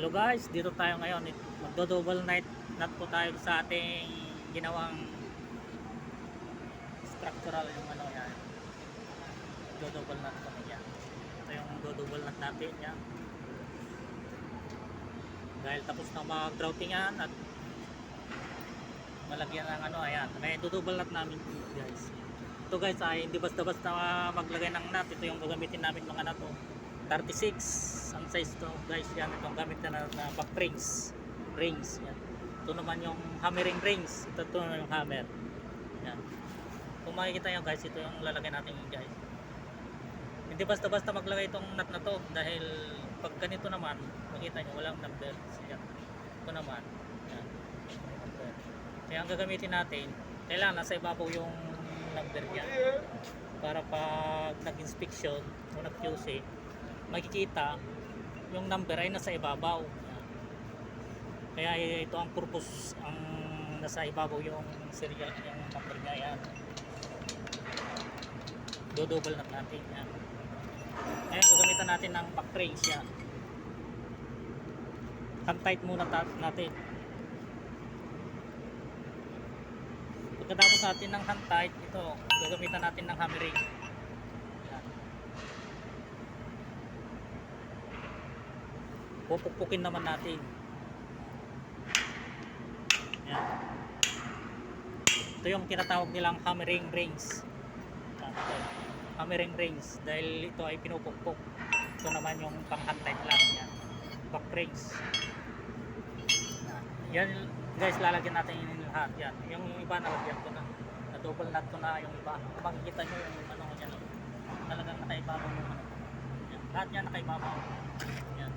Hello guys, dito tayo ngayon. Magdo-double night nut po tayo sa ating ginawang structural yung ano yan. Do-double nut kami yan. Ito yung do-double nut natin yan. Dahil tapos na mag-grouting at malagyan ng ano, ayan. May do-double nut namin guys. Ito guys ay hindi basta-basta maglagay ng nut. Ito yung gagamitin namin mga nut. Oh. 36 ang size to guys yan itong gamit na, na back rings. Rings yan. Ito naman yung hammering rings. Ito to yung hammer. Yan. Kung makikita nyo guys ito yung lalagay natin yun guys. Hindi basta basta maglagay itong nut na to dahil pag ganito naman makita nyo walang number yan. Ito naman. Yan. Kaya ang gagamitin natin kailangan nasa ibabaw yung number yan para pag nag-inspection o nag-QC makikita yung number ay nasa ibabaw. Kaya ito ang purpose ang nasa ibabaw yung serial yung number niya yan. Do-double na natin yan. Ngayon gagamitan natin ng back range yan. Hand tight muna natin. Pagkatapos natin ng hand tight, ito gagamitan natin ng hammering. Pupukpukin naman natin. Yan ito yung tinatawag nilang hammering rings. Hammering rings. Dahil ito ay pinupukpok ito naman yung panghantay lang yan back rings. Yan guys lalagyan natin yung lahat. Yan yung iba nalagyan ko na. Na double nut ko na yung iba. Makikita nyo yung ano yan talagang nakaibabaw yung ano lahat yan nakaibabaw yan